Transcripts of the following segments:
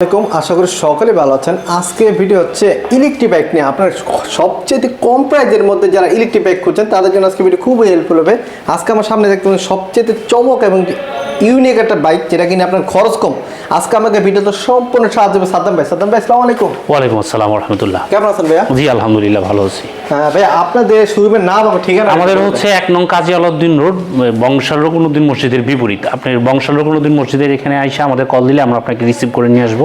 আসসালামাইকুম আশা করি সকলে ভালো আছেন। আজকে ভিডিও হচ্ছে ইলেকট্রিক বাইক নিয়ে। আপনার সবচেয়ে কম প্রাইজের মধ্যে যারা ইলেকট্রিক বাইক খুঁজছেন তাদের জন্য আজকে ভিডিও খুবই হেল্পফুল হবে। আজকে আমার সামনে দেখতে সবচেয়ে চমক এবং ইউনিক একটা বাইক যেটা কিনে আপনার খরচ কম। আজকে আমাকে ভিডিওতে সম্পূর্ণ সাহায্য হবে সাদ্দাম ভাই। সাদ্দাম ভাই আসসালামু আলাইকুম। ওয়ালাইকুম আসসালাম রহমতুল্লাহ। কেমন আছেন ভাইয়া? জি আলহামদুলিল্লাহ ভালো আছি। ভাই আপনাদের শোরুমের নাম ঠিকানা আমাদের হচ্ছে এক নং কাজী আলাউদ্দিন রোড বংশাল রকুনুদ্দিন মসজিদের বিপরীত। আপনি বংশাল রকুনুদ্দিন মসজিদের এখানে আইসা আমাদের কল দিলে আমরা আপনাকে রিসিভ করে নিয়ে আসব।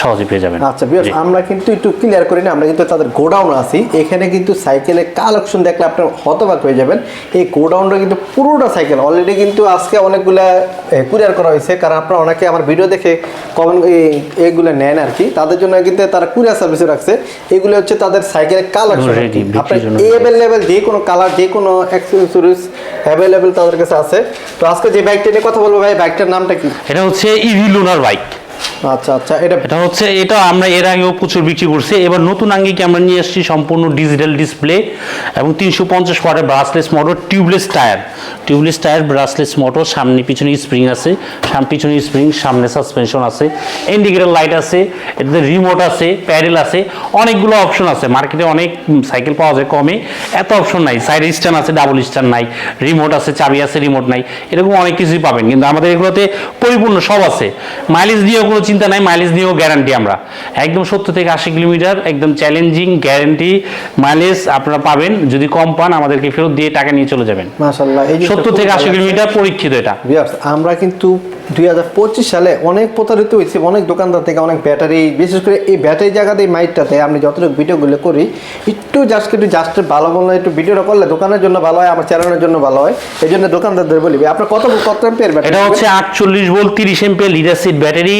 সহজে পেয়ে যাবেন। আচ্ছা বিয়াস আমরা কিন্তু একটু ক্লিয়ার করি না আমরা কিন্তু তাদের গোডাউন আছি। এখানে কিন্তু সাইকেলের কালেকশন দেখলে আপনার হতবাক হয়ে যাবেন। এই গোডাউনটা কিন্তু পুরোটা সাইকেল অলরেডি কিন্তু আজকে অনেকগুলা কুরিয়ার করা হয়েছে। কারণ আপনারা অনেকে আমার ভিডিও দেখে কমেন্ট এইগুলো নেন আর কি। তাদের জন্য কিন্তু তারা কুরিয়ার সার্ভিসে রাখছে। এগুলো হচ্ছে তাদের সাইকেলের কালেকশন আপনার অ্যাভেলেবেল যে কোনো কালার যে কোনো অ্যাক্সেসরিজ অ্যাভেলেবেল তাদের কাছে আছে। তো আজকে যে বাইকটা নিয়ে কথা বলব ভাই বাইকটার নামটা কি? এটা হচ্ছে ইভি লুনার বাইক আচ্ছা আচ্ছা এটা এটা হচ্ছে, এটা আমরা এর আগেও প্রচুর বিক্রি করছি। এবার নতুন আঙ্গিকে আমরা নিয়ে এসেছি সম্পূর্ণ ডিজিটাল ডিসপ্লে এবং তিনশো পঞ্চাশ ওয়াটের brushless motor tubeless tyre tubeless tyre brushless motor সামনে পিছনে স্প্রিং আছে। সাম পিছনে স্প্রিং সামনে সাসপেনশন আছে। ইন্ডিকেটর লাইট আছে, এটাতে রিমোট আছে প্যাডেল আছে, অনেকগুলো অপশন আছে। মার্কেটে অনেক সাইকেল পাওয়া যায় কমে। এত অপশন নাই। সাইড স্ট্যান্ড আছে ডাবল স্ট্যান্ড নাই। রিমোট আছে, চাবি আছে রিমোট নাই। এরকম অনেক কিছুই পাবেন। কিন্তু আমাদের এগুলোতে পরিপূর্ণ সব আছে। মাইলেজ নিয়েও কোনো চিন্তা নাই মাইলেজ নিয়েও গ্যারান্টি আমরা। একদম সত্তর থেকে আশি কিলোমিটার একদম চ্যালেঞ্জিং গ্যারান্টি মাইলেজ আপনারা পাবেন। যদি কম পান আমাদেরকে ফেরত দিয়ে টাকা নিয়ে চলে যাবেন। সত্তর থেকে আশি কিলোমিটার পরীক্ষিত এটা। আমরা কিন্তু দুই হাজার পঁচিশ সালে অনেক প্রতারিত হয়েছি অনেক দোকানদার থেকে অনেক ব্যাটারি বিশেষ করে এই ব্যাটারি জায়গাতে এই মাইটটাতে আমি যতটুকু ভিডিওগুলো করি একটু জাস্ট একটু জাস্ট ভালো বললে একটু ভিডিওটা করলে দোকানের জন্য ভালো হয় আমার চ্যানেলের জন্য ভালো হয় এই জন্য দোকানদারদের বলি আপনার কত কত এম্পিয়ার ব্যাটারি এটা হচ্ছে আটচল্লিশ ভোল্ট তিরিশ এমপিএল লিডার সিট ব্যাটারি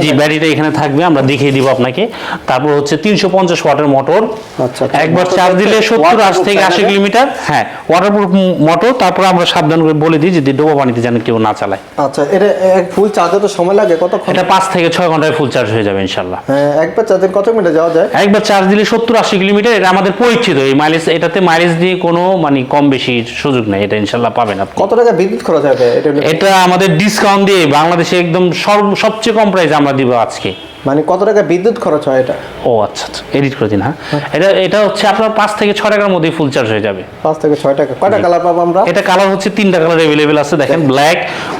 জি ব্যাটারিটা এখানে থাকবে আমরা দেখিয়ে দিব আপনাকে। তারপর হচ্ছে তিনশো পঞ্চাশ ওয়াটের মোটর। আচ্ছা, আচ্ছা। একবার চার্জ দিলে সত্তর আশি থেকে আশি কিলোমিটার। হ্যাঁ ওয়াটারপ্রুফ মোটর তারপর আমরা সাবধান করে বলে দিই যদি ডোবা পানিতে যেন কেউ না চালায়। আচ্ছা এটা ফুল চার্জে তো সময় লাগে কতক্ষণ? এটা পাঁচ থেকে ছয় ঘন্টায় ফুল চার্জ হয়ে যাবে ইনশাল্লাহ হ্যাঁ, একবার চার্জে কত মিনিটে যাওয়া যায়? একবার চার্জ দিলে সত্তর আশি কিলোমিটার এটা আমাদের পরীক্ষিত। এই মাইলেজ এটাতে মাইলেজ দিয়ে কোনো মানে কম বেশি সুযোগ নেই এটা ইনশাল্লাহ পাবেন আপনি। কত টাকা বিদ্যুৎ খরচ হবে? এটা আমাদের ডিসকাউন্ট দিয়ে বাংলাদেশে একদম সর্ব- সবচেয়ে কম প্রাইস আমরা দিব আজকে। মানে কত টাকা বিদ্যুৎ খরচ হয় এটা? ও আচ্ছা আচ্ছা। এডিট করে দিন হ্যাঁ। এটা এটা হচ্ছে আপনার পাঁচ থেকে ছয় টাকার মধ্যে ফুল চার্জ হয়ে যাবে। পাঁচ থেকে ছয় টাকা। কয়টা কালার পাবো আমরা? এটা কালার হচ্ছে তিনটা কালার অ্যাভেলেবেল আছে দেখেন ব্ল্যাক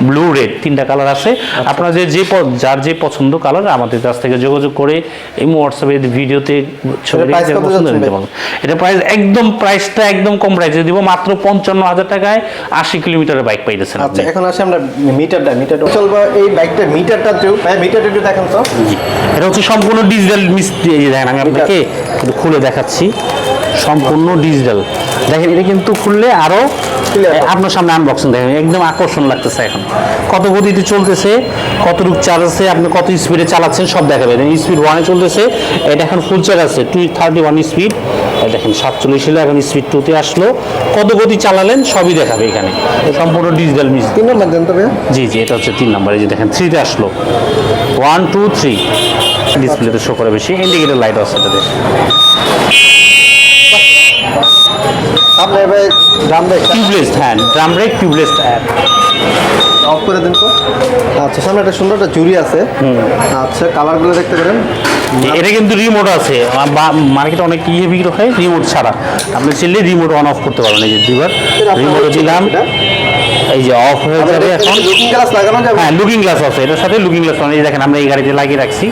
ব্লু রেড তিনটা কালার আছে। আপনার যে যে যার যে পছন্দ কালার আমাদের কাছ থেকে যোগাযোগ করে এই হোয়াটসঅ্যাপে ভিডিওতে ছবি পছন্দ নিতে পারবেন এটা প্রাইস একদম প্রাইসটা একদম কম প্রাইসে দিব মাত্র পঞ্চান্ন হাজার টাকায় আশি কিলোমিটারের বাইক পাইতেছেন আচ্ছা এখন আসি আমরা মিটারটা মিটারটা চলবো এই বাইকটা মিটারটা মিটারটা একটু দেখেন তো। জি। এটা হচ্ছে সম্পূর্ণ ডিজিটাল মিস্ত্রি এই দেখেন আমি আপনাকে খুলে দেখাচ্ছি। সম্পূর্ণ ডিজিটাল দেখেন এটা কিন্তু খুললে আরও আপনার সামনে আনবক্সিং দেখেন একদম আকর্ষণ লাগতেছে এখন। কত গতিতে চলতেছে কতটুকু চার্জ আছে আপনি কত স্পিডে চালাচ্ছেন সব দেখাবেন স্পিড ওয়ানে চলতেছে এটা এখন ফুল চার্জ আছে টু থার্টি ওয়ান স্পিড দেখেন সাতচল্লিশ ছিল এখন স্পিড টুতে আসলো। কত গতি চালালেন সবই দেখাবে এখানে। সম্পূর্ণ ডিজিটাল মিস্ত্রি তিন নম্বর দেন তো ভাই জি জি এটা হচ্ছে তিন নাম্বার এই যে দেখেন থ্রিতে আসলো। ওয়ান টু থ্রি ডিসপ্লেতে শো করে বেশি ইন্ডিকেটর লাইট আছে এটাতে। ভাই টিউবলেস হ্যাঁ drum brake tubeless tyre off করে দিন তো। আচ্ছা সামনে একটা সুন্দর একটা জুড়ি আছে। আচ্ছা কালারগুলো দেখতে পারেন। এটা কিন্তু রিমোট আছে। মার্কেটে অনেক ইয়ে বিক্রি হয় রিমোট ছাড়া। আপনি চাইলে রিমোট অন অফ করতে পারবেন। এই যে দুইবার রিমোট দিলাম। এই যে অফ হয়ে যাবে এখন লুকিং গ্লাস লাগানো যাবে। হ্যাঁ লুকিং গ্লাস আছে। এটার সাথে লুকিং গ্লাস এই দেখেন আমরা এই গাড়িতে লাগিয়ে রাখছি।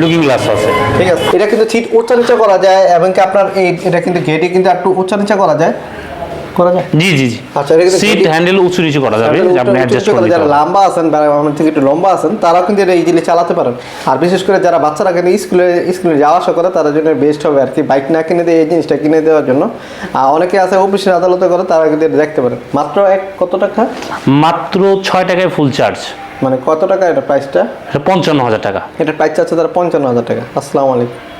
লুকিং গ্লাস আছে। ঠিক আছে। এটা কিন্তু সিট উচ্চা নিচা করা যায় এবং কি আপনার এই এটা কিন্তু গেটে কিন্তু একটু উচ্চা নিচা করা যায়। করা যায়? জি জি জি। আচ্ছা, এটা কিন্তু সিট gate- হ্যান্ডেল উঁচু নিচু করা যাবে আপনি অ্যাডজাস্ট করে যারা লম্বা আছেন বা আমার থেকে একটু লম্বা আছেন তারাও কিন্তু এটা ইজিলি চালাতে পারেন। আর বিশেষ করে যারা বাচ্চারা কিনে স্কুলে স্কুলে যাওয়া আসা করে তাদের জন্য বেস্ট হবে আর কি বাইক না কিনে দিয়ে এই জিনিসটা কিনে দেওয়ার জন্য। আর অনেকে আছে আদালতে করে তারা কিন্তু দেখতে পারেন। মাত্র এক কত টাকা? মাত্র ছয় টাকায় ফুল চার্জ মানে কত টাকা এটা প্রাইসটা পঞ্চান্ন হাজার টাকা। এটা প্রাইস আছে তারা পঞ্চান্ন হাজার টাকা। আসসালামু আলাইকুম।